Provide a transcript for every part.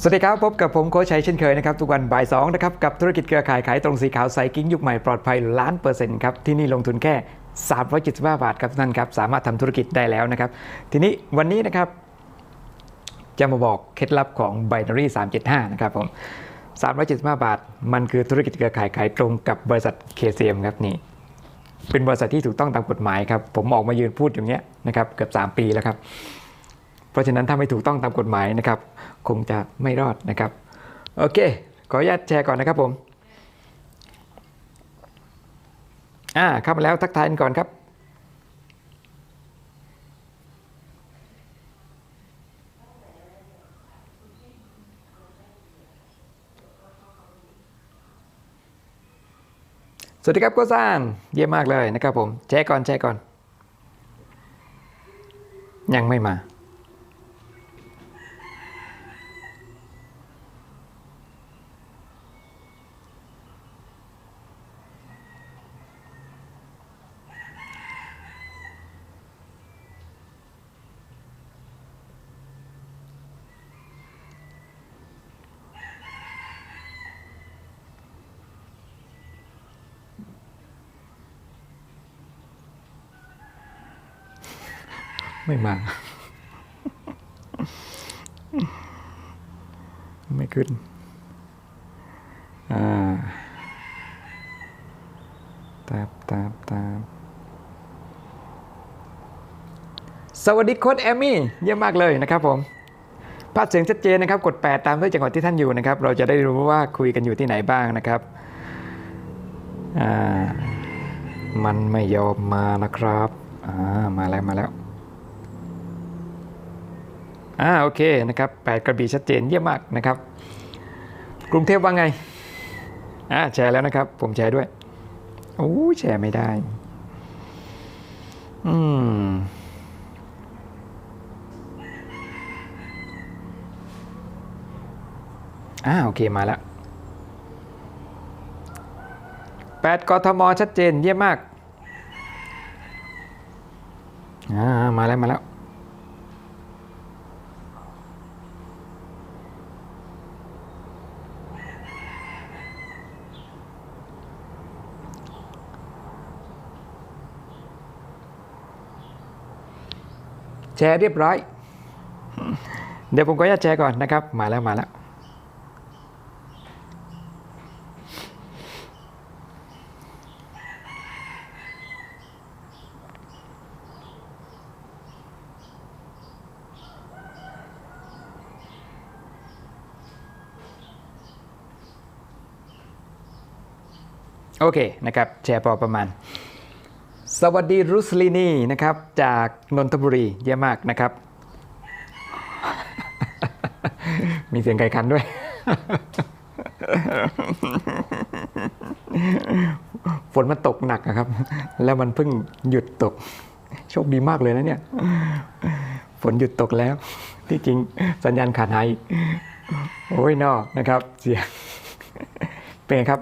สวัสดีครับ พบกับผมโค้ชชัยเช่นเคยนะครับ ทุกวันบ่ายสองนะครับ กับธุรกิจเครือข่ายขายตรงสีขาวไซกิ้งยุคใหม่ปลอดภัยล้านเปอร์เซ็นต์ครับ ที่นี่ลงทุนแค่ 375 บาทครับท่านครับ สามารถทำธุรกิจได้แล้วนะครับ ทีนี้วันนี้นะครับ จะมาบอกเคล็ดลับของ Binary 375 นะครับผม 375 บาท มันคือธุรกิจเครือข่ายขายตรงกับบริษัท KCM ครับนี่เป็นบริษัทที่ถูกต้องตามกฎหมายครับผมออกมายืนพูดอย่างเงี้ยนะครับเกือบ3 ปีแล้วครับ เพราะฉะนั้นถ้าไม่ถูกต้องตามกฎหมายนะครับ คงจะไม่รอดนะครับ โอเค ขออนุญาตแชร์ก่อนนะครับผมอ่าเข้ามาแล้วทักทายกันก่อนครับสวัสดีครับโกซานเยี่ยมมากเลยนะครับผมแชร์ก่อนแชร์ก่อน ยังไม่มา ไม่มา ไม่ขึ้น อ่าตามตามตามสวัสดีโค้ดแอมมี่ เยี่ยมมากเลยนะครับผมภาพเสียงชัดเจนนะครับ กด 8 ตามด้วยจังหวัดที่ท่านอยู่นะครับ เราจะได้รู้ว่าคุยกันอยู่ที่ไหนบ้างนะครับอ่ามันไม่ยอมมานะครับอ่ามาแล้วมาแล้ว อ่าโอเคนะครับแปดกระบี่ชัดเจนเยี่ยมมากนะครับ กรุงเทพว่าไงอ่าแชร์แล้วนะครับ ผมแชร์ด้วยโอ้แชร์ไม่ได้อืมอ่าโอเคมาแล้วแปดกทมชัดเจนเยี่ยมมากอ่ามาแล้วมาแล้ว แชร์เรียบร้อย เดี๋ยวผมก็จะแชร์ก่อนนะครับ มาแล้วมาแล้วโอเคนะครับแชร์พอประมาณ สวัสดีรุสลินีนะครับ จากนนทบุรีเยี่ยมมากนะครับ มีเสียงไก่คันด้วย ฝนมันตกหนักอะครับ แล้วมันเพิ่งหยุดตก โชคดีมากเลยนะเนี่ย ฝนหยุดตกแล้ว ที่จริงสัญญาณขาดหายโอ้ยนอนะครับเสียง เป็นไงครับ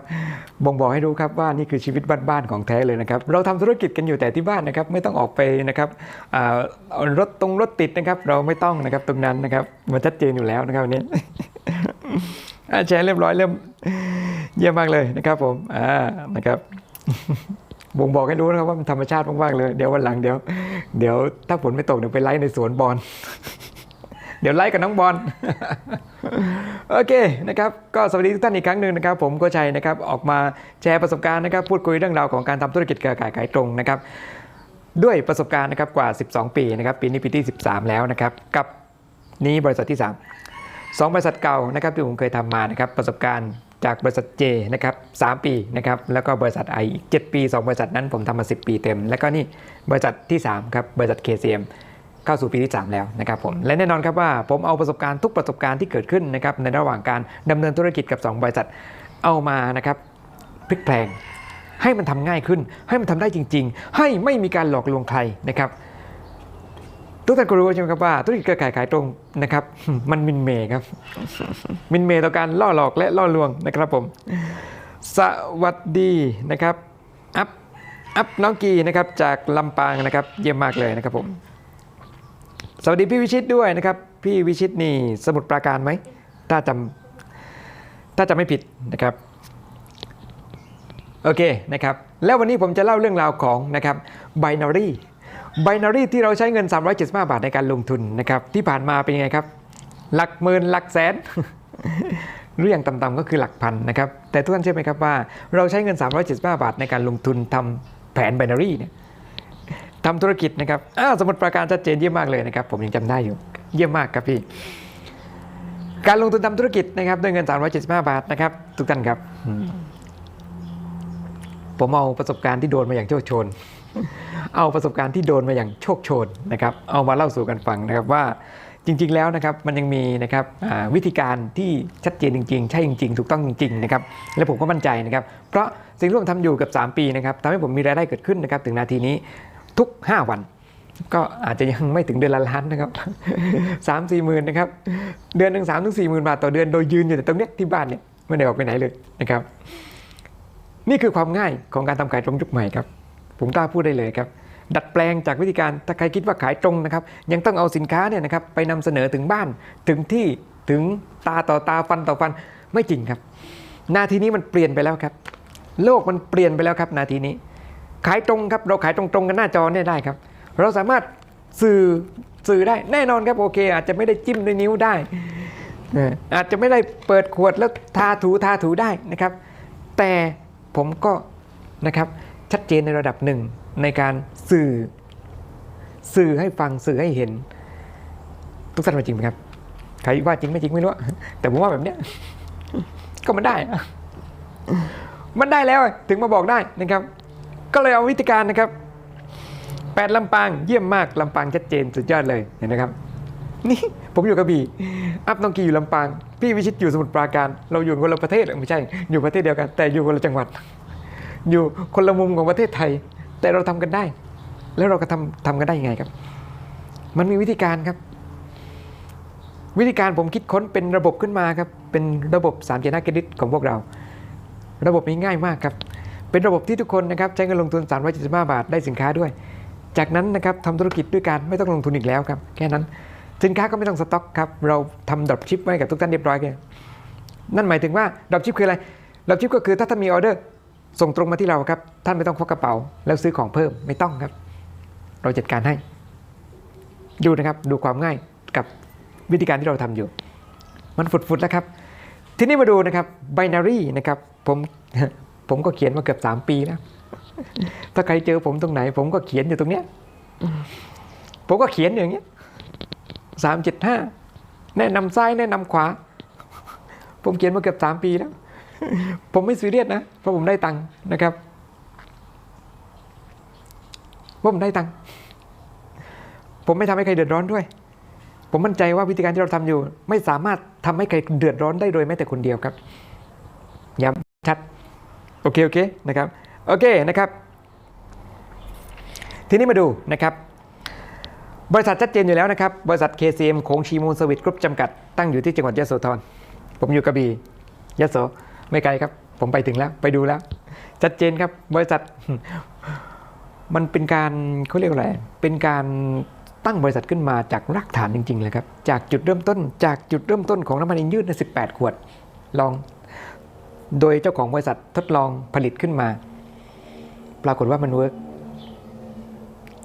บ่งบอกให้รู้ครับว่านี่คือชีวิตบ้านๆของแท้เลยนะครับ เราทำธุรกิจกันอยู่แต่ที่บ้านนะครับ ไม่ต้องออกไปนะครับรถตรงรถติดนะครับ เราไม่ต้องนะครับตรงนั้นนะครับมันชัดเจนอยู่แล้วนะครับวันนี้แชร์เรียบร้อยเริ่มเยี่ยมมากเลยนะครับ ผมอ่านะครับบ่งบอกให้รู้นะครับว่ามันธรรมชาติมากๆเลย เดี๋ยววันหลังเดี๋ยว เดี๋ยวถ้าฝนไม่ตกเดี๋ยวไปไล่ในสวนบอล เดี๋ยวไล่กับน้องบอลโอเคนะครับก็สวัสดีทุกท่านอีกครั้งหนึ่งนะครับ ผมโก็ชัยนะครับออกมาแชร์ประสบการณ์นะครับ พูดคุยเรื่องราวของการทำธุรกิจเครือข่ายขายตรงนะครับ ด้วยประสบการณ์นะครับกว่า 12 ปีนะครับปีนี้ปีที่ 13 แล้วนะครับ กับนี้บริษัทที่3สองบริษัทเก่านะครับที่ผมเคยทำมานะครับประสบการณ์จากบริษัท J นะครับ3ปีนะครับแล้วก็บริษัท I อีก 7 ปี 2 บริษัทนั้นผมทำมา 10 ปีเต็ม แล้วก็นี่บริษัทที่ 3 ครับ บริษัท KCM เข้าสู่ปีที่ 3 แล้วนะครับผมและแน่นอนครับว่าผมเอาประสบการณ์ทุกประสบการณ์ที่เกิดขึ้นนะครับในระหว่างการดำเนินธุรกิจกับ 2 บริษัทเอามานะครับพลิกแพลง ให้มันทำง่ายขึ้น ให้มันทำได้จริง ๆ ให้ไม่มีการหลอกลวงใครนะครับทุกท่านก็รู้ใช่ไหมครับว่าธุรกิจเครือข่ายขายตรงนะครับ มันมินเมย์ครับ มินเมย์ต่อการล่อหลอกและล่อลวงนะครับผม สวัสดีนะครับ อัพ อัพน้องกีนะครับจากลำปางนะครับ เยี่ยมมากเลยนะครับผม สวัสดีพี่วิชิตด้วยนะครับ พี่วิชิตนี่สมุดปราการไหมถ้าจำถ้าจะไม่ผิดนะครับโอเคนะครับแล้ววันนี้ผมจะเล่าเรื่องราวของนะครับ binary binary ที่เราใช้เงิน 375 บาทในการลงทุนนะครับที่ผ่านมาเป็นยังไงครับหลักหมื่นหลักแสนหรืออย่างต่ำๆก็คือหลักพันนะครับแต่ทุกท่านเชื่อไหมครับว่าเราใช้เงิน 375 บาทในการลงทุนทำแผน binary เนี่ย ทำธุรกิจนะครับอ้าวสมุดประการชัดเจนเยี่ยมมากเลยนะครับ ผมยังจำได้อยู่ เยี่ยมมากครับพี่ การลงทุนทำธุรกิจนะครับด้วยเงิน 375 บาทนะครับ ทุกท่านครับ ผมเอาประสบการณ์ที่โดนมาอย่างโชคโชน เอาประสบการณ์ที่โดนมาอย่างโชคโชนนะครับ เอามาเล่าสู่กันฟังนะครับว่าจริง ๆ แล้วนะครับมันยังมีนะครับวิธีการที่ชัดเจนจริง ๆ ใช่จริง ๆ ถูกต้องจริงๆนะครับและผมก็มั่นใจนะครับ เพราะสิ่งที่ผมทำอยู่กับ 3 ปีนะครับทำให้ผมมีรายได้เกิดขึ้นนะครับถึงนาทีนี้ ทุก 5 วัน ก็อาจจะยังไม่ถึงเดือนละล้านนะครับสามสี่หมื่นนะครับ เดือนหนึ่งสามถึงสี่หมื่นบาทต่อเดือนโดยยืนอยู่แต่ตรงเนี้ยที่บ้านเนี่ยไม่ได้ออกไปไหนเลยนะครับ นี่คือความง่ายของการทำขายตรงยุคใหม่ครับ ผมกล้าพูดได้เลยครับดัดแปลงจากวิธีการถ้าใครคิดว่าขายตรงนะครับ ยังต้องเอาสินค้าเนี่ยนะครับไปนำเสนอถึงบ้านถึงที่ถึงตาต่อตาฟันต่อฟันไม่จริงครับ นาทีนี้มันเปลี่ยนไปแล้วครับ โลกมันเปลี่ยนไปแล้วครับ นาทีนี้ ขายตรงครับเราขายตรงๆกันหน้าจอเนี่ยได้ครับ เราสามารถสื่อสื่อได้แน่นอนครับโอเค อาจจะไม่ได้จิ้มด้วยนิ้วได้ อาจจะไม่ได้เปิดขวดแล้วทาถูทาถูได้นะครับ แต่ผมก็นะครับชัดเจนในระดับหนึ่งในการสื่อ สื่อให้ฟังสื่อให้เห็น ทุกท่านว่าจริงไหมครับใครว่าจริงไม่จริงไม่รู้แต่ผมว่าแบบเนี้ยก็มันได้ มันได้แล้วถึงมาบอกได้นะครับ ก็เลยเอาวิธีการนะครับแปดลำปางเยี่ยมมากลำปางชัดเจนสุดยอดเลยเห็นไหมครับนี่ผมอยู่กระบี่อัพน้องกีอยู่ลำปาง พี่วิชิตอยู่สมุทรปราการ เราอยู่คนละประเทศไม่ใช่ อยู่ประเทศเดียวกัน แต่อยู่คนละจังหวัด อยู่คนละมุมของประเทศไทย แต่เราทำกันได้ แล้วเราก็ทำทำกันได้ยังไงครับ มันมีวิธีการครับ วิธีการผมคิดค้นเป็นระบบขึ้นมาครับ เป็นระบบ3ามเจนาเครดิตของพวกเรา ระบบนี้ง่ายมากครับ เป็นระบบที่ทุกคนนะครับใช้เงินลงทุน 375 บาทได้สินค้าด้วย จากนั้นนะครับทำธุรกิจด้วยกันไม่ต้องลงทุนอีกแล้วครับแค่นั้น สินค้าก็ไม่ต้องสต็อกครับเราทำดรอปชิปไว้กับทุกท่านเรียบร้อยเลยนั่นหมายถึงว่าดรอปชิปคืออะไรดรอปชิปก็คือถ้าท่านมีออเดอร์ส่งตรงมาที่เราครับ ท่านไม่ต้องพกกระเป๋า แล้วซื้อของเพิ่มไม่ต้องครับ เราจัดการให้ ดูนะครับดูความง่ายกับวิธีการที่เราทำอยู่ มันฟุดๆแล้วครับ ทีนี้มาดูนะครับ binary นะครับผม ผมก็เขียนมาเกือบ3ปีแล้วถ้าใครเจอผมตรงไหน ผมก็เขียนอยู่ตรงเนี้ยผมก็เขียนอย่างเงี้ยสามเจ็ดห้าแนะนำซ้ายแนะนำขวา ผมเขียนมาเกือบสามปีแล้ว ผมไม่ซีเรียสนะเพราะผมได้ตังค์นะครับว่าผมได้ตังค์ผมไม่ทำให้ใครเดือดร้อนด้วย ผมมั่นใจว่าวิธีการที่เราทำอยู่ ไม่สามารถทำให้ใครเดือดร้อนได้โดยแม้แต่คนเดียวครับย้ำชัด โอเคโอเคนะครับโอเคนะครับ ทีนี้มาดูนะครับ บริษัทชัดเจนอยู่แล้วนะครับ บริษัท KCM โขงชีมูลสวิตกรุ๊ปจำกัดตั้งอยู่ที่จังหวัดยะโสธรผมอยู่กระบี่ยะโสไม่ไกลครับ ผมไปถึงแล้วไปดูแล้ว ชัดเจนครับบริษัทมันเป็นการเขาเรียกว่าอะไร เป็นการตั้งบริษัทขึ้นมาจากรากฐานจริงๆเลยครับ จากจุดเริ่มต้น จากจุดเริ่มต้นของน้ำมันเองยืดใน 18 ขวด ลอง โดยเจ้าของบริษัททดลองผลิตขึ้นมา ปรากฏว่ามันเวิร์ก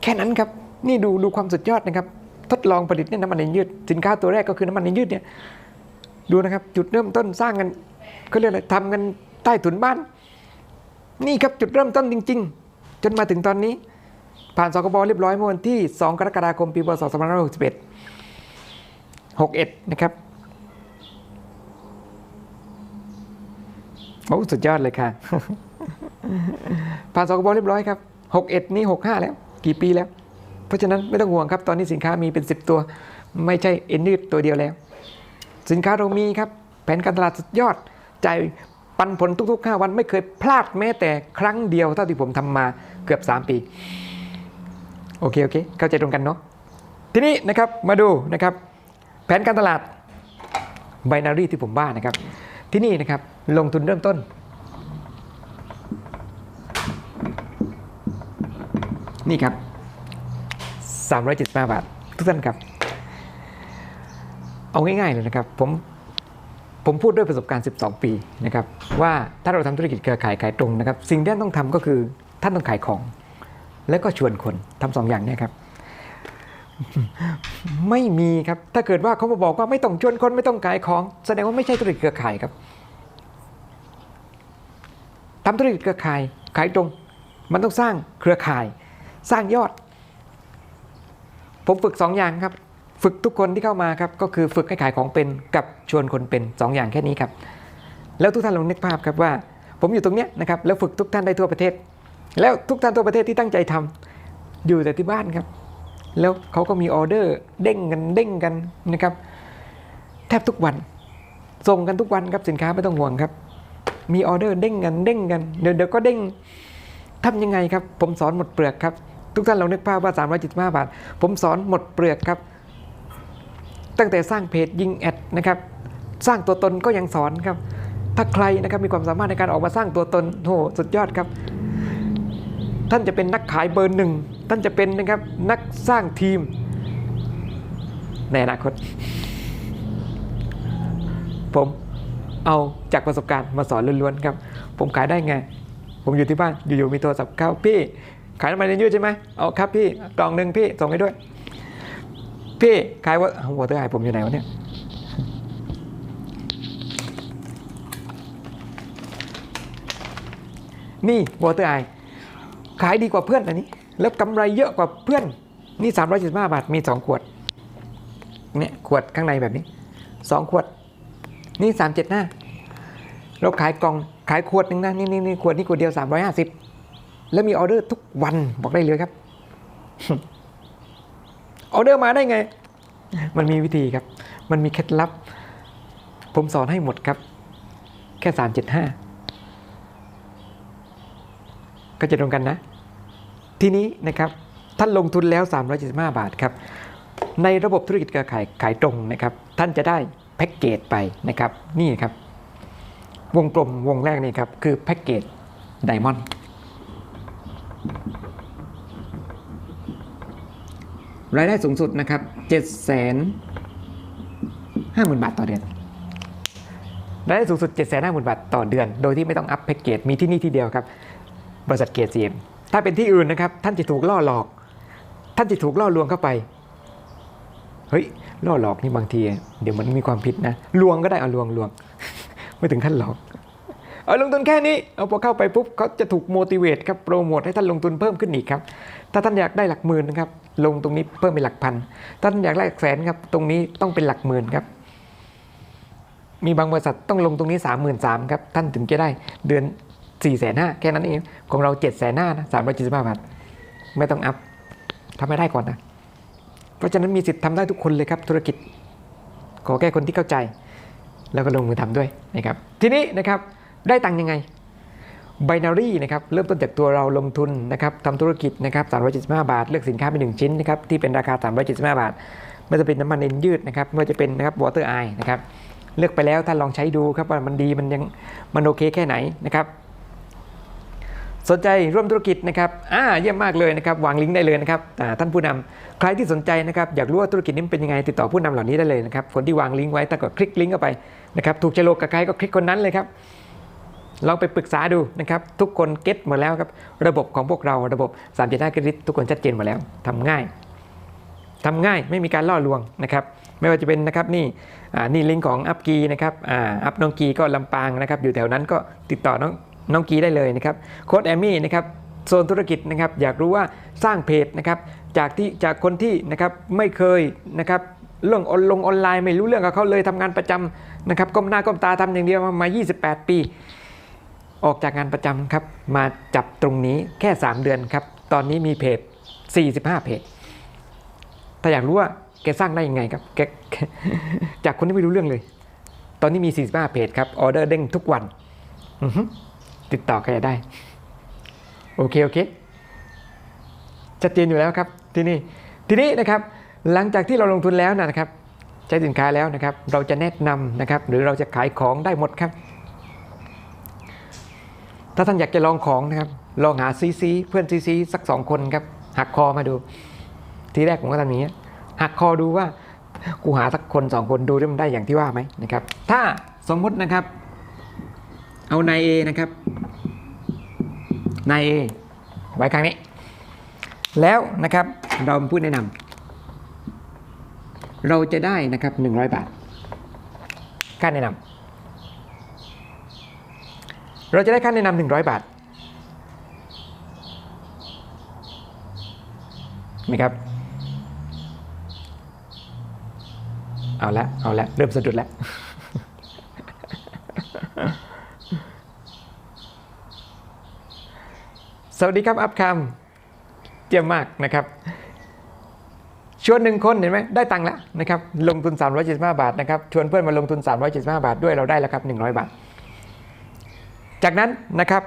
แค่นั้นครับ นี่ดูดูความสุดยอดนะครับ ทดลองผลิตเนี่ยน้ำมันเนยืด สินค้าตัวแรกก็คือน้ำมันเนยืดเนี่ย ดูนะครับ จุดเริ่มต้นสร้างกันเขาเรียกอะไรทำกันใต้ถุนบ้าน นี่ครับจุดเริ่มต้นจริง ๆ จนมาถึงตอนนี้ ผ่านสกบเรียบร้อยเมื่อวันที่ 2 กรกฎาคมปีพศ2561 61 นะครับ โอ้สุดยอดเลยค่ะ ผ่านสกบเรียบร้อยครับ61นี้65แล้ว กี่ปีแล้ว เพราะฉะนั้นไม่ต้องห่วงครับ ตอนนี้สินค้ามีเป็น10ตัว ไม่ใช่เอ็นยืดตัวเดียวแล้ว สินค้าเรามีครับ แผนการตลาดสุดยอดจ่ายปันผลทุกๆ 5 วันไม่เคยพลาดแม้แต่ครั้งเดียวเท่าที่ผมทำมาเกือบ 3 ปี โอเค โอเค เข้าใจตรงกันเนาะทีนี้นะครับมาดูนะครับ แผนการตลาด binary ที่ผมว่านะครับ ที่นี่นะครับลงทุนเริ่มต้น นี่ครับ 375 บาท ทุกท่านครับ เอาง่ายๆเลยนะครับ ผมผมพูดด้วยประสบการณ์ 12 ปีนะครับว่าถ้าเราทำธุรกิจเครือข่ายขายตรงนะครับ สิ่งที่ท่านต้องทำก็คือท่านต้องขายของ แล้วก็ชวนคนทำสองอย่างเนี้ครับ ไม่มีครับ ถ้าเกิดว่าเขามาบอกว่าไม่ต้องชวนคนไม่ต้องขายของ แสดงว่าไม่ใช่ธุรกิจเครือข่ายครับทำธุรกิจเครือข่ายขายตรง มันต้องสร้างเครือข่าย สร้างยอด ผมฝึกสองอย่างครับ ฝึกทุกคนที่เข้ามาครับ ก็คือฝึกให้ขายของเป็นกับชวนคนเป็นสองอย่างแค่นี้ครับ แล้วทุกท่านลองนึกภาพครับว่า ผมอยู่ตรงเนี้ยนะครับแล้วฝึกทุกท่านได้ทั่วประเทศ แล้วทุกท่านทั่วประเทศที่ตั้งใจทำอยู่แต่ที่บ้านครับ แล้วเขาก็มีออเดอร์เด้งกันเด้งกันนะครับ แทบทุกวัน ส่งกันทุกวันครับสินค้าไม่ต้องห่วงครับ มีออเดอร์เด้งกันเด้งกันเดี๋ยวเดี๋ยวก็เด้งทำยังไงครับ ผมสอนหมดเปลือกครับ ทุกท่านลองนึกภาพว่า 375 บาท ผมสอนหมดเปลือกครับ ตั้งแต่สร้างเพจยิงแอดนะครับ สร้างตัวตนก็ยังสอนครับ ถ้าใครนะครับมีความสามารถในการออกมาสร้างตัวตนโหสุดยอดครับ ท่านจะเป็นนักขายเบอร์หนึ่ง ท่านจะเป็นนะครับนักสร้างทีมในอนาคต ผมเอาจากประสบการณ์มาสอนล้วนๆครับ ผมขายได้ไง ผมอยู่ที่บ้านอยู่ๆมีโทรศัพท์เข้าพี่ ขายน้ำมันเย็นยืดใช่ไหมเอาครับพี่กล่องหนึ่งพี่ส่งให้ด้วย พี่ขายว่าหัวเตอร์ไอผมอยู่ไหนวะเนี่ยนี่วอเตอร์ไอขายดีกว่าเพื่อนอันนี้ แล้วกำไรเยอะกว่าเพื่อนนี่375บาทมี2ขวดเนี่ยขวดข้างในแบบนี้2ขวด นี่375เราขายกล่องขายขวดหนึ่งนะนี่นี่นี่ขวดนี้ขวดเดียว350แล้วมีออเดอร์ทุกวันบอกได้เลยครับออเดอร์มาได้ไง มันมีวิธีครับ มันมีเคล็ดลับ ผมสอนให้หมดครับ แค่375ก็จะตรงกันนะ ทีนี้นะครับท่านลงทุนแล้ว 375 บาทครับในระบบธุรกิจเครือข่ายขายตรงนะครับ ท่านจะได้แพ็กเกจไปนะครับนี่ครับ วงกลมวงแรกนี่ครับคือแพ็กเกจไดมอนด์รายได้สูงสุดนะครับ7 5 0 0 0 0 บาทต่อเดือนรายได้สูงสุด 7 5 0 0 0 0 บาทต่อเดือน โดยที่ไม่ต้องอัพแพ็กเกจมีที่นี่ที่เดียวครับ บริษัทเกรดซีเอ็ม ถ้าเป็นที่อื่นนะครับ ท่านจะถูกล่อหลอก ท่านจะถูกล่อลวงเข้าไปเฮ้ยล่อหลอกนี่บางที เดี๋ยวมันมีความผิดนะลวงก็ได้เอาลวงลวงไม่ถึงขั้นหลอกเอาลงทุนแค่นี้เอาพอเข้าไปปุ๊บเขาจะถูกโมดิเวตครับโปรโมทให้ท่านลงทุนเพิ่มขึ้นอีกครับ ถ้าท่านอยากได้หลักหมื่นนะครับ ลงตรงนี้เพิ่มเป็นหลักพันถ้าท่านอยากได้หลักแสนครับ ตรงนี้ต้องเป็นหลักหมื่นครับ มีบางบริษัทต้องลงตรงนี้ 3 3 0 0 0ครับท่านถึงจะได้เดือน 4ี่แสนห้าแค่นั้นเองของเรา7จ็ดแสนห้านะสามร้อยเจ็ดสิบห้าบาทไม่ต้องอัพทำไม่ได้ก่อนนะ เพราะฉะนั้นมีสิทธิ์ทำได้ทุกคนเลยครับ ธุรกิจ ขอแค่คนที่เข้าใจ แล้วก็ลงมือทำด้วยนะครับ ทีนี้นะครับได้ตังค์ยังไง b บนารีนะครับเริ่มต้นจากตัวเราลงทุนนะครับทำธุรกิจนะครับ375 บาท เลือกสินค้าเป็นหนึ่งชิ้นนะครับที่เป็นราคา 375 บาทไม่ว่าจะเป็นน้ำมันเอ็นยืดนะครับไม่ว่าจะเป็นนะครับวอเตอร์ไอนะครับเลือกไปแล้วท่านลองใช้ดูครับว่ามันดีมันยังมันโอเคแค่ไหนนะครับ สนใจร่วมธุรกิจนะครับอ่าเยี่ยมมากเลยนะครับวางลิงก์ได้เลยนะครับท่านผู้นำใครที่สนใจนะครับอยากรู้ว่าธุรกิจนี้เป็นยังไงติดต่อผู้นำเหล่านี้ได้เลยนะครับคนที่วางลิงก์ไว้ถ้าก็คลิกลิงก์เข้าไปนะครับถูกใจโลกกับใครก็คลิกคนนั้นเลยครับลองไปปรึกษาดูนะครับทุกคนเก็ตหมดแล้วครับระบบของพวกเราระบบ3ามเจ็ดห้าเครดิตทุกคนชัดเจนหมดแล้วทำง่ายทำง่ายไม่มีการล่อลวงนะครับไม่ว่าจะเป็นนะครับนี่อ่านี่ลิงก์ของอัพกีนะครับอ่าอัพน้องกีก็ลำปางนะครับอยู่แถวนั้นก็ติดต่อน้อง น้องกีได้เลยนะครับโค้ดแอมมี่นะครับโซนธุรกิจนะครับอยากรู้ว่าสร้างเพจนะครับจากที่จากคนที่นะครับไม่เคยนะครับเรื่องออนลงออนไลน์ไม่รู้เรื่องกับเขาเลยทำงานประจำนะครับก้มหน้าก้มตาทำอย่างเดียวมา 28 ปี ออกจากงานประจำครับมาจับตรงนี้แค่ 3 เดือนครับตอนนี้มีเพจ 45 เพจถ้าอยากรู้ว่าแกสร้างได้ยังไงครับแกจากคนที่ไม่รู้เรื่องเลย ตอนนี้มี 45 เพจครับออเดอร์เด้งทุกวันอือ ติดต่อใครได้ โอเค โอเคชัดเจนอยู่แล้วครับที่นี่ทีนี้นะครับหลังจากที่เราลงทุนแล้วนะครับ ใช้สินค้าแล้วนะครับ เราจะแนะนำนะครับ หรือเราจะขายของได้หมดครับ ถ้าท่านอยากจะลองของนะครับลองหาซีซีเพื่อนซีซีสักสองคนครับหักคอมาดู ทีแรกผมก็ทำอย่างนี้ยหักคอดูว่ากูหาสักคนสองคนดูได้มันได้อย่างที่ว่าไหมนะครับ ถ้าสมมตินะครับ เอานายเอนะครับ นายเอไว้ครั้งนี้ แล้วนะครับเราพูดแนะนำเราจะได้นะครับหนึ่งร้อยบาทค่าแนะนำเราจะได้ค่าแนะนำหนึ่งร้อยบาทนะครับเอาละเอาละเริ่มสะดุดแล้ว สวัสดีครับอัพคำเจียมมากนะครับ ชวนหนึ่งคนเห็นไหมได้ตังค์แล้วนะครับลงทุน 375 บาทนะครับชวนเพื่อนมาลงทุน 375 บาทด้วยเราได้แล้วครับ 100 บาท จากนั้นนะครับ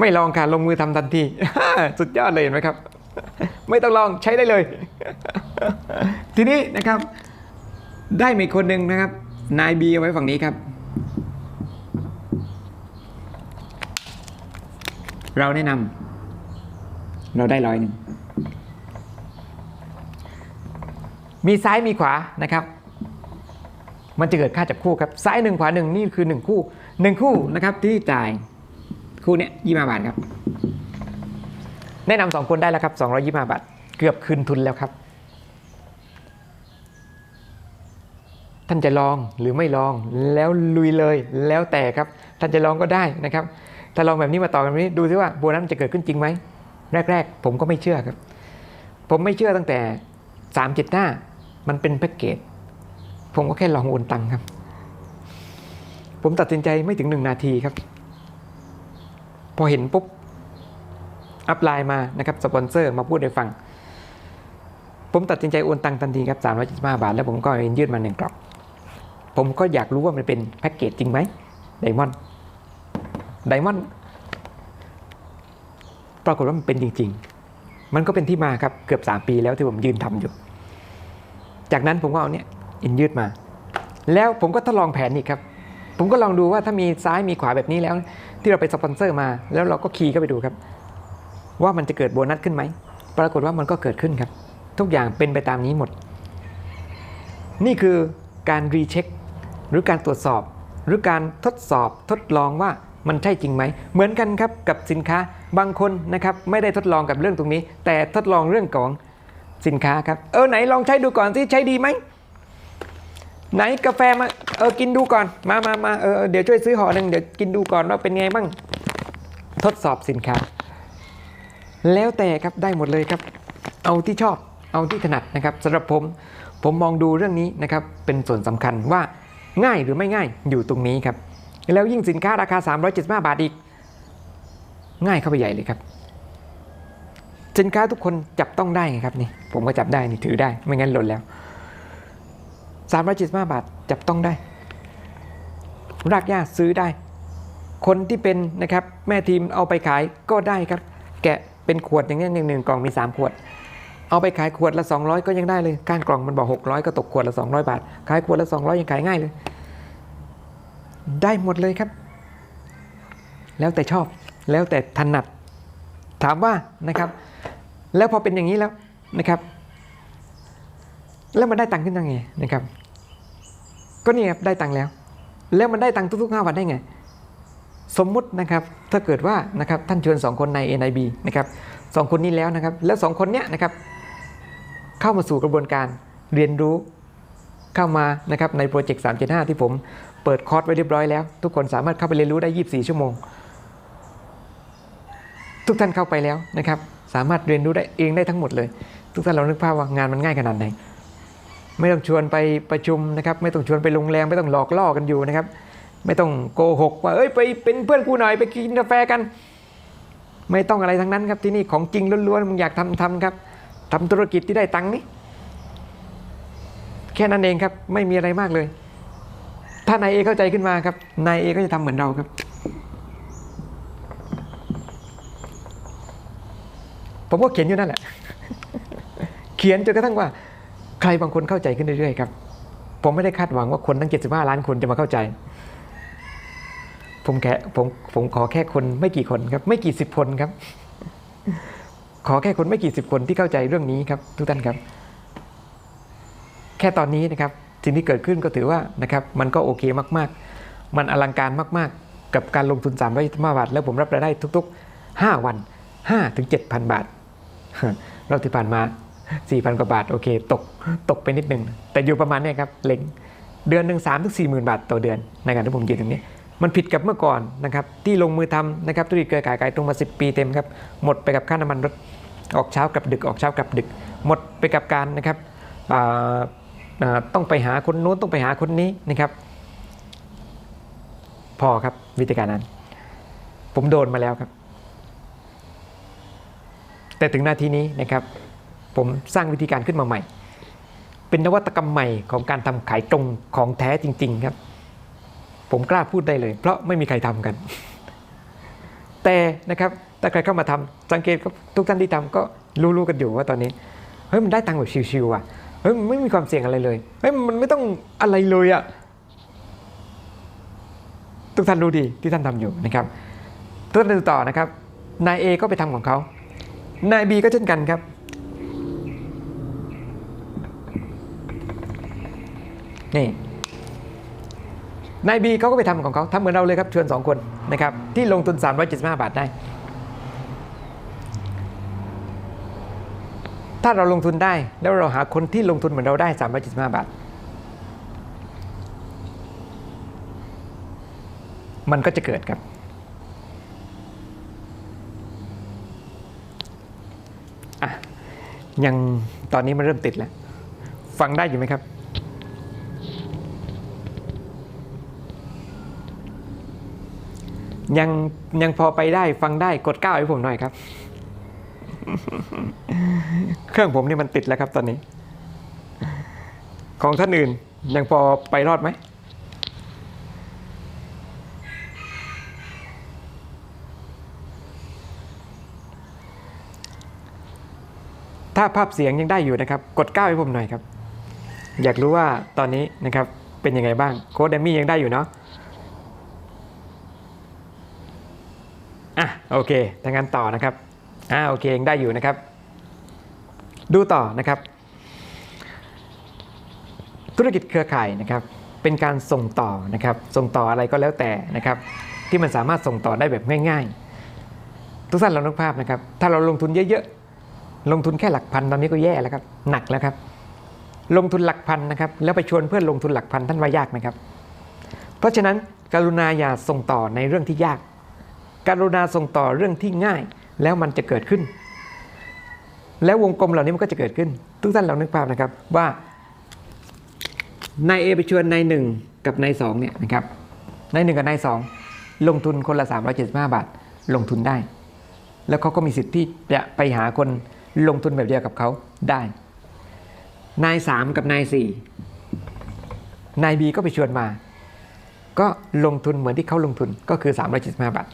ไม่ลองค่ะลงมือทำทันทีสุดยอดเลยเห็นไหมครับ ไม่ต้องลองใช้ได้เลย ทีนี้นะครับ ได้มีคนหนึ่งนะครับนายบีเอาไว้ฝั่งนี้ครับ เราแนะนำเราได้ร้อยหนึ่งมีซ้ายมีขวานะครับ มันจะเกิดค่าจับคู่ครับ ซ้ายหนึ่งขวาหนึ่งนี่คือหนึ่งคู่หนึ่งคู่นะครับที่จ่ายคู่เนี้ยยี่บาทครับ แนะนำสองคนได้แล้วครับสองร้อยี่บาท เกือบคืนทุนแล้วครับ ท่านจะลองหรือไม่ลองแล้วลุยเลยแล้วแต่ครับ ท่านจะลองก็ได้นะครับ ถ้าลองแบบนี้มาต่อกันนี้ดูซิว่าโบนัสมันจะเกิดขึ้นจริงไหมแรก ๆ ผมก็ไม่เชื่อครับ ผมไม่เชื่อตั้งแต่สามเจ็ดหน้ามันเป็นแพ็กเกจผมก็แค่ลองโอนตังค์ครับ ผมตัดสินใจไม่ถึงหนึ่งนาทีครับ พอเห็นปุ๊บอัพไลน์มานะครับสปอนเซอร์มาพูดให้ฟัง ผมตัดสินใจโอนตังค์ทันทีครับ375บาท แล้วผมก็ยื่นมาหนึ่งกล่องผมก็อยากรู้ว่ามันเป็นแพ็กเกจจริงไหมไดมอนด์ ไดมอนด์ปรากฏว่ามันเป็นจริง ๆ มันก็เป็นที่มาครับเกือบ 3 ปีแล้วที่ผมยืนทำอยู่ จากนั้นผมก็เอาเนี่ยอินยืดมา แล้วผมก็ทดลองแผนอีกครับ ผมก็ลองดูว่าถ้ามีซ้ายมีขวาแบบนี้แล้ว ที่เราไปสปอนเซอร์มา แล้วเราก็คีย์เข้าไปดูครับ ว่ามันจะเกิดโบนัสขึ้นไหมปรากฏว่ามันก็เกิดขึ้นครับ ทุกอย่างเป็นไปตามนี้หมด นี่คือการรีเช็คหรือการตรวจสอบ หรือการทดสอบทดลองว่า มันใช่จริงไหม เหมือนกันครับกับสินค้าบางคนนะครับไม่ได้ทดลองกับเรื่องตรงนี้ แต่ทดลองเรื่องของสินค้าครับเออไหนลองใช้ดูก่อนสิใช้ดีไหมไหนกาแฟมาเออกินดูก่อนมามามาเออเดี๋ยวช่วยซื้อห่อหนึ่งเดี๋ยวกินดูก่อนว่าเป็นไงบ้างทดสอบสินค้า แล้วแต่ครับได้หมดเลยครับ เอาที่ชอบเอาที่ถนัดนะครับสำหรับผมผมมองดูเรื่องนี้นะครับเป็นส่วนสำคัญว่าง่ายหรือไม่ง่ายอยู่ตรงนี้ครับ แล้วยิ่งสินค้าราคา 375 บาทอีก ง่ายเข้าไปใหญ่เลยครับ สินค้าทุกคนจับต้องได้ไงครับนี่ผมก็จับได้นี่ถือได้ไม่งั้นหล่นแล้ว 375 บาทจับต้องได้ รากหญ้าซื้อได้ คนที่เป็นนะครับแม่ทีมเอาไปขายก็ได้ครับ แกะเป็นขวดอย่างนี้หนึ่งหนึ่งกล่องมี 3 ขวดเอาไปขายขวดละ 200 ก็ยังได้เลย ก้านกล่องมันบอก 600 ก็ตกขวดละ 200 บาท ขายขวดละ 200 ยังขายง่ายเลย ได้หมดเลยครับ แล้วแต่ชอบแล้วแต่ถนัด ถามว่านะครับ แล้วพอเป็นอย่างนี้แล้วนะครับ แล้วมันได้ตังค์ขึ้นยังไงนะครับ ก็นี่ครับได้ตังค์แล้ว แล้วมันได้ตังค์ทุกๆ5วันได้ไง สมมุตินะครับถ้าเกิดว่านะครับท่านชวน2คนใน NIB นะครับสองคนนี้แล้วนะครับ แล้ว2คนเนี้ยนะครับ เข้ามาสู่กระบวนการเรียนรู้เข้ามานะครับในโปรเจกต์ 375 ที่ผม เปิดคอร์สไว้เรียบร้อยแล้ว ทุกคนสามารถเข้าไปเรียนรู้ได้ 24 ชั่วโมง ทุกท่านเข้าไปแล้วนะครับ สามารถเรียนรู้ได้เองได้ทั้งหมดเลย ทุกท่านลองนึกภาพว่างานมันง่ายขนาดไหน ไม่ต้องชวนไปประชุมนะครับ ไม่ต้องชวนไปโรงแรมไม่ต้องหลอกล่อกันอยู่นะครับ ไม่ต้องโกหกว่าเอ้ยไปเป็นเพื่อนกูหน่อยไปกินกาแฟกัน ไม่ต้องอะไรทั้งนั้นครับที่นี่ของจริงล้วนๆมึงอยากทำทำครับทำธุรกิจที่ได้ตังค์นี่แค่นั้นเองครับไม่มีอะไรมากเลย ถ้านายเอเข้าใจขึ้นมาครับนายเอก็จะทำเหมือนเราครับ ผมก็เขียนอยู่นั่นแหละ เขียนจนกระทั่งว่า ใครบางคนเข้าใจขึ้นเรื่อยๆครับผมไม่ได้คาดหวังว่าคนทั้ง 75 ล้านคนจะมาเข้าใจ ผมแค่ผมผมขอแค่คนไม่กี่คนครับ ไม่กี่สิบคนครับ ขอแค่คนไม่กี่สิบคนที่เข้าใจเรื่องนี้ครับ ทุกท่านครับ แค่ตอนนี้นะครับ สิ่งที่เกิดขึ้นก็ถือว่านะครับมันก็โอเคมากๆ มันอลังการมากๆ กับการลงทุน3 2 5บาท แล้วผมรับรายได้ทุก ๆ 5 วัน5ถึง7,000 บาทรอบที่ผ่านมา 4,000 กว่าบาทโอเค ตกตกไปนิดนึง แต่อยู่ประมาณนี้ครับเล็งเดือนหนึ่ง3ถึง40,000บาทต่อเดือนในการที่ผมยืนตรงนี้ มันผิดกับเมื่อก่อนนะครับที่ลงมือทำนะครับธุรกิจเครือข่ายขายตรงมา 10 ปีเต็มครับหมดไปกับค่าน้ำมันรถออกเช้ากับดึกออกเช้ากับดึก หมดไปกับการนะครับ ต้องไปหาคนนู้นต้องไปหาคนนี้นะครับ พอครับวิธีการนั้น ผมโดนมาแล้วครับ แต่ถึงนาทีนี้นะครับ ผมสร้างวิธีการขึ้นมาใหม่ เป็นนวัตกรรมใหม่ของการทำขายตรงของแท้จริง ๆ ครับ ผมกล้าพูดได้เลย เพราะไม่มีใครทำกัน แต่นะครับถ้าใครเข้ามาทำสังเกตครับทุกท่านที่ทำก็รู้ๆกันอยู่ว่าตอนนี้เฮ้ยมันได้ตังค์แบบชิวๆอะ เฮ้ยมันไม่มีความเสี่ยงอะไรเลยเฮ้ยมันไม่ต้องอะไรเลยอะทุกท่านรู้ดีที่ท่านทำอยู่นะครับทุกท่านดูต่อนะครับ นายเอก็ไปทำของเขา นายบีก็เช่นกันครับนี่นายบีเขาก็ไปทำของเขาทำเหมือนเราเลยครับชวนสองคนนะครับที่ลงทุน 375 บาทได้ ถ้าเราลงทุนได้แล้วเราหาคนที่ลงทุนเหมือนเราได้375บาท มันก็จะเกิดครับ อะ ยังตอนนี้มันเริ่มติดแล้ว ฟังได้อยู่ไหมครับยังยังพอไปได้ฟังได้กดก้าวให้ผมหน่อยครับ เครื่องผมนี่มันติดแล้วครับตอนนี้ ของท่านอื่น ยังพอไปรอดไหมถ้าภาพเสียงยังได้อยู่นะครับ กดก้าวให้ผมหน่อยครับ อยากรู้ว่าตอนนี้นะครับเป็นยังไงบ้าง โค้ดแดมมี่ยังได้อยู่เนาะอะโอเคถ้างั้นต่อนะครับ อ่าโอเคยังได้อยู่นะครับ ดูต่อนะครับ ธุรกิจเครือข่ายนะครับ เป็นการส่งต่อนะครับ ส่งต่ออะไรก็แล้วแต่นะครับ ที่มันสามารถส่งต่อได้แบบง่าย ๆ ทุกท่านลองนึกภาพนะครับ ถ้าเราลงทุนเยอะๆลงทุนแค่หลักพันตอนนี้ก็แย่แล้วครับหนักแล้วครับ ลงทุนหลักพันนะครับ แล้วไปชวนเพื่อนลงทุนหลักพันท่านว่ายากไหมครับ เพราะฉะนั้นกรุณาอย่าส่งต่อในเรื่องที่ยาก กรุณาส่งต่อเรื่องที่ง่าย แล้วมันจะเกิดขึ้น แล้ววงกลมเหล่านี้มันก็จะเกิดขึ้น ทุกท่านลองนึกภาพนะครับว่านายเอไปชวนนายหนึ่งกับนายสองเนี่ยนะครับนายหนึ่งกับนายสองลงทุนคนละ 375 บาท ลงทุนได้ แล้วเขาก็มีสิทธิ์ที่จะไปหาคนลงทุนแบบเดียวกับเขาได้ นายสามกับนายสี่นายบีก็ไปชวนมา ก็ลงทุนเหมือนที่เขาลงทุนก็คือ 375 บาท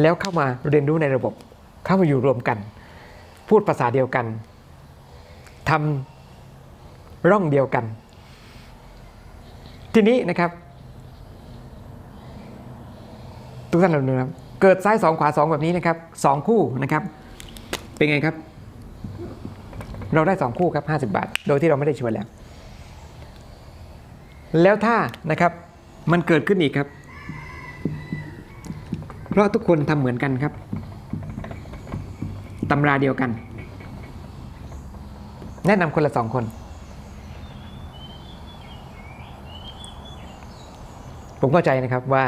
แล้วเข้ามาเรียนรู้ในระบบ เข้ามาอยู่รวมกัน พูดภาษาเดียวกันทำร่องเดียวกัน ทีนี้นะครับ ทุกท่านลองดูนะครับ เกิดซ้ายสองขวาสองแบบนี้นะครับสองคู่นะครับ เป็นไงครับ เราได้สองคู่ครับห้าสิบาท โดยที่เราไม่ได้ชวนแล้ว แล้วถ้านะครับมันเกิดขึ้นอีกครับ ราะทุกคนทำเหมือนกันครับตำราเดียวกัน แนะนำคนละสองคน ผมเข้าใจนะครับว่า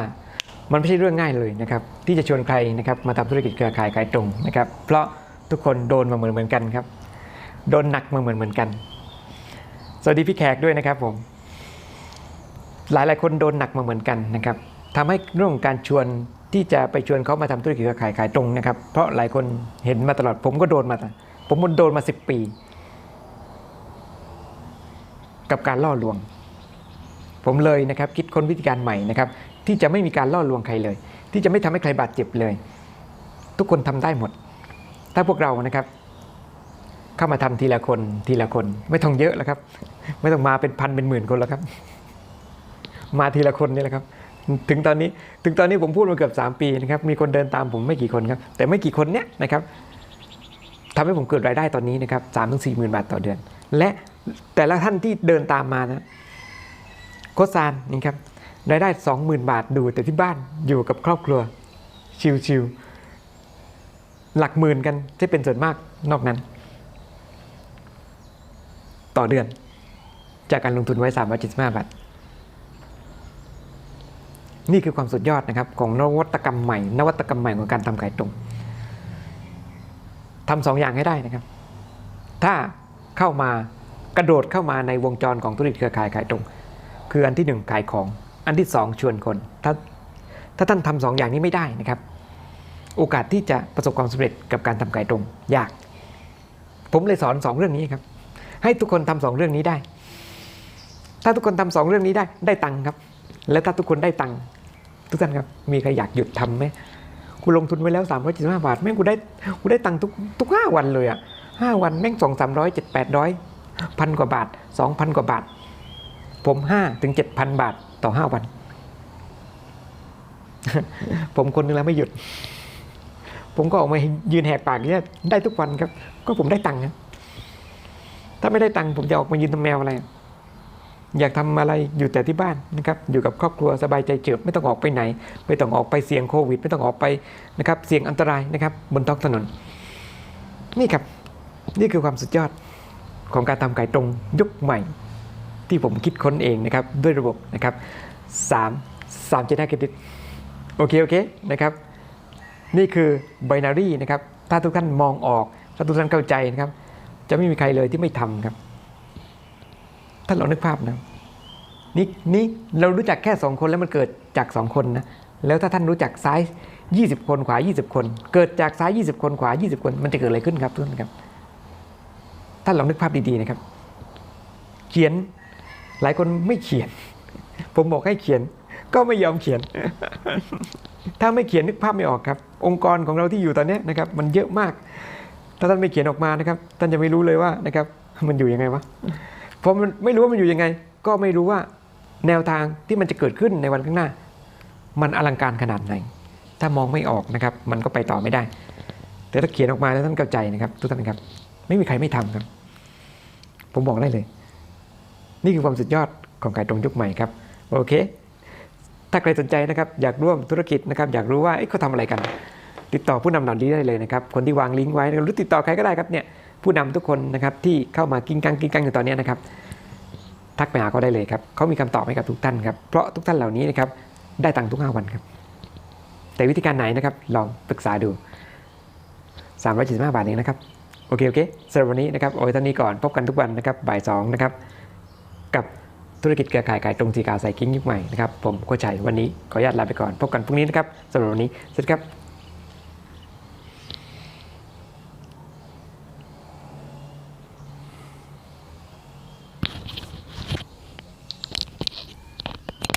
มันไม่ใช่เรื่องง่ายเลยนะครับ ที่จะชวนใครนะครับมาทำธุรกิจเครือข่ายขายตรงนะครับ เพราะทุกคนโดนมาเหมือนเหมือนกันครับ โดนหนักมาเหมือนเหมือนกัน สวัสดีพี่แขกด้วยนะครับผมหลายหลายคนโดนหนักมาเหมือนกันนะครับทำให้เรื่องของการชวน ที่จะไปชวนเขามาทำธุรกิจเครือข่ายขายตรงนะครับ เพราะหลายคนเห็นมาตลอดผมก็โดนมา ผมโดนมาสิบปี กับการล่อลวง ผมเลยนะครับคิดค้นวิธีการใหม่นะครับที่จะไม่มีการล่อลวงใครเลย ที่จะไม่ทำให้ใครบาดเจ็บเลย ทุกคนทำได้หมด ถ้าพวกเรานะครับ เข้ามาทำทีละคนทีละคน ไม่ต้องเยอะแล้วครับ ไม่ต้องมาเป็นพันเป็นหมื่นคนแล้วครับ มาทีละคนนี่แหละครับ ถึงตอนนี้ถึงตอนนี้ผมพูดมาเกือบ 3 ปีนะครับมีคนเดินตามผมไม่กี่คนครับแต่ไม่กี่คนเนี้ยนะครับทำให้ผมเกิดรายได้ตอนนี้นะครับสามถึงสี่หมื่นบาทต่อเดือน และแต่ละท่านที่เดินตามมานะโคซานนี่ครับรายได้สองหมื่นบาทดูแต่ที่บ้านอยู่กับครอบครัวชิวๆหลักหมื่นกันที่เป็นส่วนมากนอกนั้น ต่อเดือน จากการลงทุนไว้375บาท นี่คือความสุดยอดนะครับของนวัตกรรมใหม่ นวัตกรรมใหม่ของการทำขายตรงทำสองอย่างให้ได้นะครับ ถ้าเข้ามากระโดดเข้ามาในวงจรของธุรกิจเครือข่ายขายตรง คืออันที่หนึ่งขายของ อันที่สองชวนคน ถ้าถ้าท่านทำสองอย่างนี้ไม่ได้นะครับ โอกาสที่จะประสบความสำเร็จกับการทำขายตรง ยาก ผมเลยสอนสองเรื่องนี้ครับ ให้ทุกคนทำสองเรื่องนี้ได้ ถ้าทุกคนทำสองเรื่องนี้ได้ได้ตังค์ครับ และถ้าทุกคนได้ตังค์ ทุกท่านครับ มีใครอยากหยุดทำไหมกูลงทุนไว้แล้ว3ามร้อยเจ็ดสิบห้าบาท แม่งกูได้กูได้ตังค์ทุกทุกห้าวันเลยอะห้าวันแม่งสองสามร้อยเจ็ดแปดร้อยพันกว่าบาทสองพันกว่าบาท ผมห้าถึงเจ็ดพันบาทต่อห้าวัน ผมคนนึงแล้วไม่หยุด ผมก็ออกมายืนแหกปากเนี้ยได้ทุกวันครับ ก็ผมได้ตังค์ครับถ้าไม่ได้ตังค์ผมจะออกมายืนทำแมวอะไร อยากทำอะไรอยู่แต่ที่บ้านนะครับอยู่กับครอบครัวสบายใจเฉิบไม่ต้องออกไปไหน ไม่ต้องออกไปเสี่ยงโควิด ไม่ต้องออกไปนะครับเสี่ยงอันตรายนะครับบนท้องถนน นี่ครับนี่คือความสุดยอดของการทำไก่ตรงยุคใหม่ ที่ผมคิดค้นเองนะครับด้วยระบบนะครับสามสามเจ็ดห้าเครดิตโอเคโอเคนะครับนี่คือ binary นะครับถ้าทุกท่านมองออกถ้าทุกท่านเข้าใจนะครับจะไม่มีใครเลยที่ไม่ทำครับ ท่านลองนึกภาพนะนี่นี่เรารู้จักแค่สองคนแล้วมันเกิดจากสองคนนะแล้วถ้าท่านรู้จักซ้าย 20 คนขวา 20 คน เกิดจากซ้าย 20 คนขวา 20 คน มันจะเกิดอะไรขึ้นครับทุกท่านครับท่านลองนึกภาพดีๆนะครับ เขียนหลายคนไม่เขียน ผมบอกให้เขียน ก็ไม่ยอมเขียน ถ้าไม่เขียนนึกภาพไม่ออกครับ องค์กรของเราที่อยู่ตอนนี้นะครับ มันเยอะมาก ถ้าท่านไม่เขียนออกมานะครับ ท่านจะไม่รู้เลยว่านะครับ มันอยู่ยังไงวะ พอมันไม่รู้ว่ามันอยู่ยังไง ก็ไม่รู้ว่าแนวทางที่มันจะเกิดขึ้นในวันข้างหน้า มันอลังการขนาดไหน ถ้ามองไม่ออกนะครับ มันก็ไปต่อไม่ได้ แต่ถ้าเขียนออกมาแล้วท่านเข้าใจนะครับ ทุกท่านครับ ไม่มีใครไม่ทำครับ ผมบอกได้เลย นี่คือความสุดยอดของขายตรงยุคใหม่ครับ โอเค ถ้าใครสนใจนะครับ อยากร่วมธุรกิจนะครับ อยากรู้ว่าเอ๊ะเขาทำอะไรกัน ติดต่อผู้นำเหล่านี้ได้เลยนะครับ คนที่วางลิงก์ไว้หรือติดต่อใครก็ได้ครับเนี่ย ผู้นำทุกคนนะครับที่เข้ามากิ้งกังกิ้งกังอยู่ตอนนี้นะครับ ทักไปหาเขาได้เลยครับเขามีคำตอบให้กับทุกท่านครับเพราะทุกท่านเหล่านี้นะครับได้ตังค์ทุก5วันครับ แต่วิธีการไหนนะครับลองปรึกษาดู 375 บาทเองนะครับโอเคโอเคสำหรับวันนี้นะครับเอาไว้เท่านี้ก่อนพบกันทุกวันนะครับบ่ายสองนะครับกับธุรกิจเครือข่ายขายตรงสีกาใส่กิ้งยุคใหม่นะครับผมโคชัยวันนี้ขออนุญาตลาไปก่อนพบกันพรุ่งนี้นะครับสำหรับวันนี้สวัสดีครับ